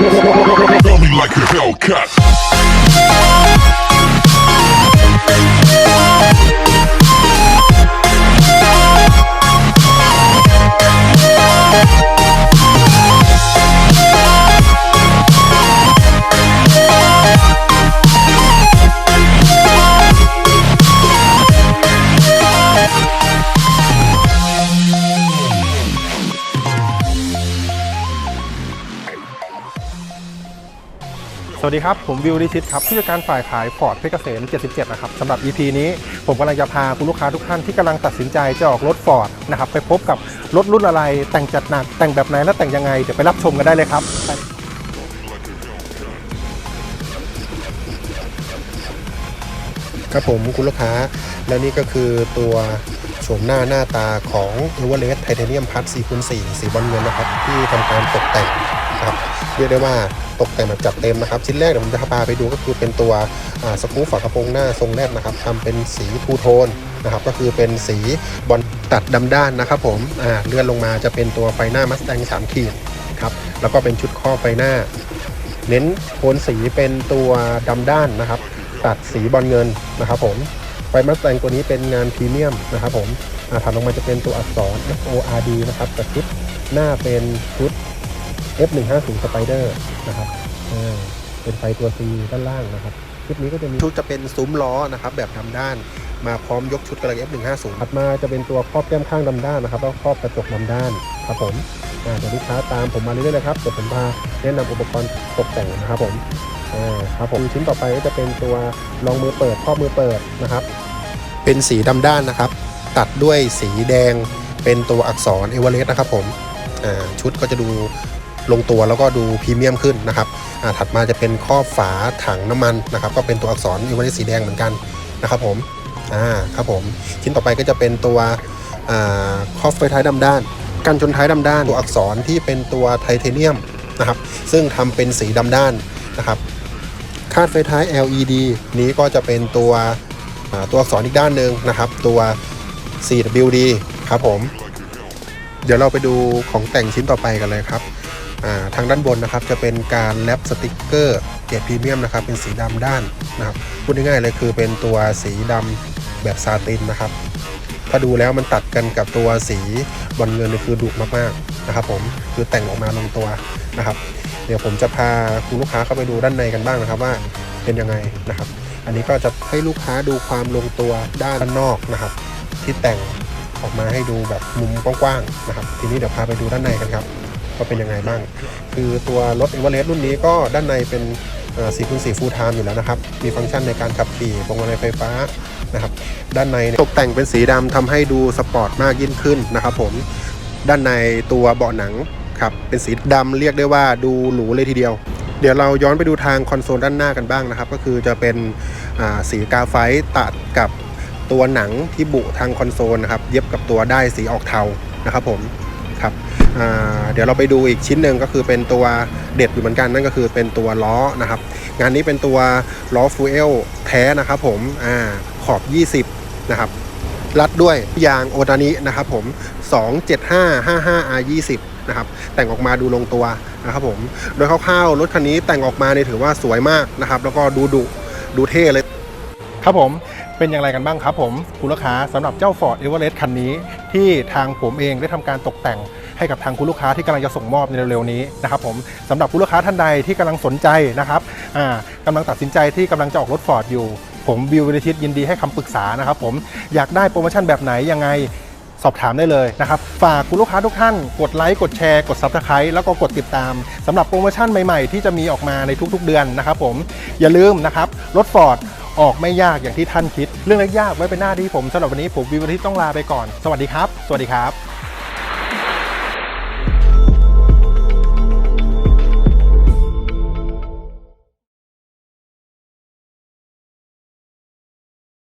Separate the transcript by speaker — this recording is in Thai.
Speaker 1: Me like a Hellcat.
Speaker 2: วัสดีครับ ผมวิวดิชิตครับผู้จัดการฝ่ายขายฟอร์ดเพชรเกษม 77 นะครับสำหรับ EP นี้ผมกำลังจะพาคุณลูกค้าทุกท่านที่กำลังตัดสินใจจะออกรถฟอร์ดนะครับไปพบกับรถรุ่นอะไร แต่งจัดหนัก แต่งแบบไหนและแต่งยังไง เดี๋ยวไปรับชมกันได้เลยครับ
Speaker 3: ครับผมคุณลูกค้า และนี่ก็คือตัวโฉมหน้าหน้าตาของ e v e r e s t Titanium Plus 4คูณ4สีบอลเงินนะครับ ที่ทำการตกแต่งครับเรียกได้ว่า ตกแต่งแบบจัดเต็มนะครับ ชิ้นแรกเดี๋ยวผมจะพาไปดูก็คือเป็นตัวสกรูฝากระโปรงหน้าทรงแรกนะครับทำเป็นสีทูโทนนะครับก็คือเป็นสีบอลตัดดำด้านนะครับผมเลื่อนลงมาจะเป็นตัวไฟหน้ามัสแตง3ขีดครับแล้วก็เป็นชุดครอบไฟหน้า เน้นโทนสีเป็นตัวดำด้านนะครับ ตัดสีบอลเงินนะครับผมไฟมัสแตงตัวนี้เป็นงานพรีเมียมนะครับผมถัดลงมาจะเป็นตัวอักษร F O R D นะครับกับชุดหน้าเป็นชุด F 1 5 0 Spider นะครับอ่าเป็นไฟตัว C ด้านล่างนะครับ ชุดนี้ก็จะมีชุดจะเป็นซุ้มล้อนะครับแบบดำด้าน มาพร้อมยกชุดกระ F 1 5 0 ถัดมาจะเป็นตัวครอบแก้มข้างดำด้านนะครับแล้วก็ครอบกระจกดำด้านครับผมอ่าเดี๋ยวลูกค้าตามผมมาเรื่อยๆนะครับเดี๋ยวผมพาแนะนำอุปกรณ์ตกแต่งนะครับผมอ่าครับผมชิ้นต่อไปก็จะเป็นตัวรองมือเปิดครอบมือเปิดนะครับ เป็นสีดำด้านนะครับ ตัดด้วยสีแดงเป็นตัวอักษรเอเวอเรสต์นะครับผมอ่าชุดก็จะดู ลงตัวแล้วก็ดูพรีเมียมขึ้นนะครับถัดมาจะเป็นครอบฝาถังน้ำมันนะครับก็เป็นตัวอักษรเอเวอเรสต์สีแดงเหมือนกันนะครับผมอ่าครับผมชิ้นต่อไปก็จะเป็นตัวครอบไฟท้ายดำด้านกันชนท้ายดำด้านตัวอักษรที่เป็นตัวไทเทเนียมนะครับซึ่งทำเป็นสีดำด้านนะครับคาดไฟท้าย LED นี้ก็จะเป็นตัวตัวอักษรอีกด้านหนึ่งนะครับ ตัว 4WD ครับผม เดี๋ยวเราไปดูของแต่งชิ้นต่อไปกันเลยครับ ทางด้านบนนะครับจะเป็นการแรปสติกเกอร์เกรดพรีเมียมนะครับเป็นสีดำด้านนะครับพูดง่ายๆเลยคือเป็นตัวสีดำแบบซาตินนะครับ ถ้าดูแล้วมันตัดกันกับตัวสีบอลเงินคือดุมากๆนะครับ ผมคือแต่งออกมาลงตัวนะครับ เดี๋ยวผมจะพาคุณลูกค้าเข้าไปดูด้านในกันบ้างนะครับว่าเป็นยังไงนะครับ อันนี้ก็จะให้ลูกค้าดูความลงตัวด้านนอกนะครับ ที่แต่งออกมาให้ดูแบบมุมกว้างๆนะครับ ทีนี้เดี๋ยวพาไปดูด้านในกันครับ ว่าเป็นยังไงบ้าง คือตัวรถเอเวอเรสต์รุ่นนี้ก็ด้านในเป็น4คูณ4ฟูลไทม์อยู่แล้วนะครับ มีฟังก์ชันในการขับขี่พวงมาลัยไฟฟ้านะครับด้านในตกแต่งเป็นสีดำทำให้ดูสปอร์ตมากยิ่งขึ้นนะครับผมด้านในตัวเบาะหนังครับเป็นสีดำเรียกได้ว่าดูหรูเลยทีเดียว เดี๋ยวเราย้อนไปดูทางคอนโซลด้านหน้ากันบ้างนะครับ ก็คือจะเป็นสีกาไฟตัดกับตัวหนังที่บุทางคอนโซลนะครับ เย็บกับตัวได้สีออกเทานะครับผมครับ เดี๋ยวเราไปดูอีกชิ้นหนึ่งก็คือเป็นตัวเด็ดอยู่เหมือนกันนั่นก็คือเป็นตัวล้อนะครับ งานนี้เป็นตัวล้อฟูเอลแท้นะครับผมอขอบ 20 นะครับ รัดด้วยยางโอตานินะครับผม 27555R20 นะครับ แต่งออกมาดูลงตัวนะครับผม โดยคร่าวๆรถคันนี้แต่งออกมาเนี่ยถือว่าสวยมากนะครับ แล้วก็ดูดุดูเท่เลย
Speaker 2: ครับผมเป็นอย่างไรกันบ้างครับผมคุณลูกค้าสำหรับเจ้า Ford Everest คันนี้ ที่ทางผมเองได้ทำการตกแต่ง ให้กับทางคุณลูกค้าที่กำลังจะส่งมอบในเร็วๆนี้นะครับผมสำหรับคุณลูกค้าท่านใดที่กำลังสนใจนะครับอ่ากำลังตัดสินใจที่กำลังจะออกรถ Ford อยู่ ผมบิววิชิตยินดีให้คำปรึกษานะครับผมอยากได้โปรโมชั่นแบบไหนยังไงสอบถามได้เลยนะครับ ฝากคุณลูกค้าทุกท่าน กดไลค์ กดแชร์ กด Subscribe แล้วก็กดติดตามสำหรับโปรโมชั่นใหม่ๆ ที่จะมีออกมาในทุกๆเดือนนะครับผมอย่าลืมนะครับ รถฟอร์ดออกไม่ยากอย่างที่ท่านคิด เรื่องเล็กยากไว้เป็นหน้าที่ผมสำหรับวันนี้ผมวิววันที่ต้องลาไปก่อน สวัสดีครับ สวัสดีครับ